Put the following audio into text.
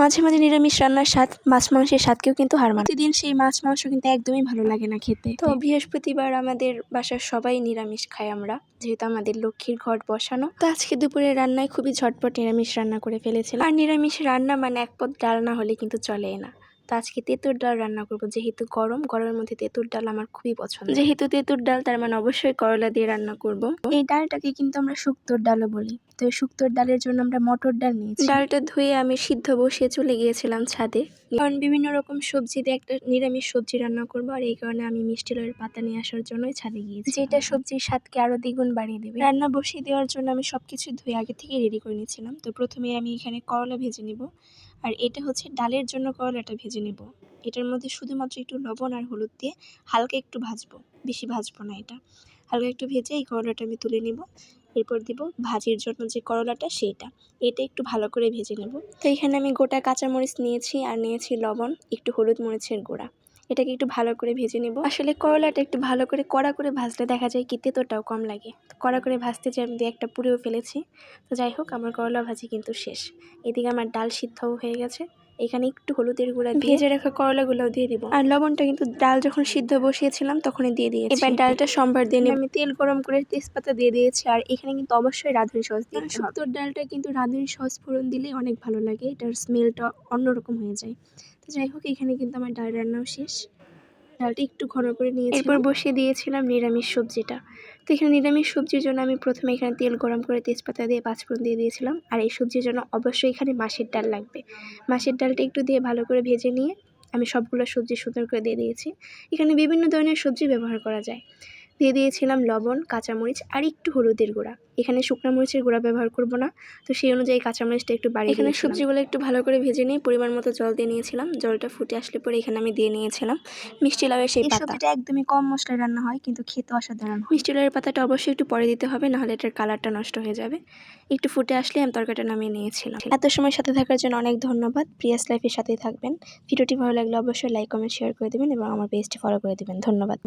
মাঝে মাঝে নিরামিষ রান্নার স্বাদ মাছ মাংসের স্বাদকেও কিন্তু হার মানে প্রতিদিন সেই মাছ মাংস কিন্তু একদমই ভালো লাগে না খেতে। তো বৃহস্পতিবার আমাদের বাসার সবাই নিরামিষ খাই আমরা যেহেতু আমাদের লক্ষ্মীর ঘট বসানো। তো আজকে দুপুরের রান্নায় খুবই ঝটপট নিরামিষ রান্না করে ফেলেছিলাম। আর নিরামিষ রান্না মানে এক পদ ডাল না হলে কিন্তু চলে না। তো আজকে তেঁতুর ডাল রান্না করব যেহেতু গরম গরমের মধ্যে তেঁতুর ডাল আমার খুবই পছন্দ। যেহেতু তেঁতুর ডাল তার মানে অবশ্যই করলা দিয়ে রান্না করব। এই ডালটাকে কিন্তু আমরা শুক্তোর ডালও বলি। তো শুক্তোর ডালের জন্য আমরা মটর ডাল নিয়েছি। ডালটা ধুয়ে আমি সিদ্ধ বসিয়ে চলে গিয়েছিলাম ছাদে। কারণ বিভিন্ন রকম সবজি দিয়ে একটা নিরামিষ সবজি রান্না করব আর এই কারণে আমি মিষ্টি লয়ের পাতা নিয়ে আসার জন্যই ছাদে গিয়েছি। যেটা সবজির স্বাদকে আরও দ্বিগুণ বাড়িয়ে দেবে। রান্না বসিয়ে দেওয়ার জন্য আমি সবকিছু ধুয়ে আগে থেকে রেডি করে নিয়েছিলাম। তো প্রথমে আমি এখানে করলা ভেজে নিব আর এটা হচ্ছে ডালের জন্য করলাটা ভেজে নেব। এটার মধ্যে শুধুমাত্র একটু লবণ আর হলুদ দিয়ে হালকা একটু ভাজবো বেশি ভাজবো না এটা। হালকা একটু ভেজে এই করলাটা আমি তুলে নিব। এরপর দিব ভাজির জন্য যে করলাটা সেইটা। এটা একটু ভালো করে ভেজে নেব। তো এখানে আমি গোটা কাঁচামরিচ নিয়েছি আর নিয়েছি লবণ, একটু হলুদ মরিচের গুঁড়া। এটাকে একটু ভালো করে ভেজে নেব। আসলে করলাটা একটু ভালো করে কড়া করে ভাজলে দেখা যায় কি তেতোটাও কম লাগে। কড়া করে ভাজতে যে আমি একটা পুরেও ফেলেছি। তো যাই হোক, আমার করলা ভাজি কিন্তু শেষ। এদিকে আমার ডাল সিদ্ধও হয়ে গেছে। এখানে একটু হলুদের গুঁড়া দিয়ে ভেজে রাখা করলাগুলোও দিয়ে দিব। আর লবণটা কিন্তু ডাল যখন সিদ্ধ বসিয়েছিলাম তখনই দিয়ে দিয়েছি। এবার ডালটা সম্ভার দিয়ে আমি তেল গরম করে তেজপাতা দিয়ে দিয়েছি আর এখানে কিন্তু অবশ্যই রাঁধুনি সস দিতে হবে। শুক্তোর ডালটা কিন্তু রাঁধুনি সস ফোড়ন দিলে অনেক ভালো লাগে। এটার স্মেলটা অন্যরকম হয়ে যায়। তো যাই হোক এখানে কিন্তু আমার ডাল রান্নাও শেষ। ডালটা একটু ঘন করে নিয়েছি এরপর বসিয়ে দিয়েছিলাম নিরামিষ সবজিটা। তো এখানে নিরামিষ সবজির জন্য আমি প্রথমে এখানে তেল গরম করে তেজপাতা দিয়ে পাঁচফোড়ন দিয়ে দিয়েছিলাম। আর এই সবজির জন্য অবশ্যই এখানে মাসের ডাল লাগবে। মাসের ডালটা একটু দিয়ে ভালো করে ভেজে নিয়ে আমি সবগুলো সবজি সুন্দর করে দিয়ে দিয়েছি। এখানে বিভিন্ন ধরনের সবজি ব্যবহার করা যায়। দিয়ে দিয়েছিলাম লবণ কাঁচামরিচ আর একটু হলুদের গুঁড়া। এখানে শুকনো মরিচের গুঁড়া ব্যবহার করব না তো সেই অনুযায়ী কাঁচামরিচটা একটু বাড়িয়ে এখানে সবজিগুলো একটু ভালো করে ভেজে নিয়ে পরিমাণ মতো জল দিয়ে নিয়েছিলাম। জলটা ফুটে আসলে পরে এখানে আমি দিয়ে নিয়েছিলাম। মিষ্টি লাউয়ের সেই পাতা। এটা একদমই কম মশলায় রান্না হয় কিন্তু খেতে অসাধারণ মিষ্টি লাউয়ের পাতাটা অবশ্যই একটু পরে দিতে হবে নাহলে এটার কালারটা নষ্ট হয়ে যাবে। একটু ফুটে আসলে আমি তরকারিটা নামিয়ে নিয়েছিলাম। এত সময় সাথে থাকার জন্য অনেক ধন্যবাদ। প্রিয়াস লাইফের সাথেই থাকবেন। ভিডিওটি ভালো লাগলে অবশ্যই লাইক কমেন্ট শেয়ার করে দেবেন এবং আমার পেজটি ফলো করে দেবেন। ধন্যবাদ।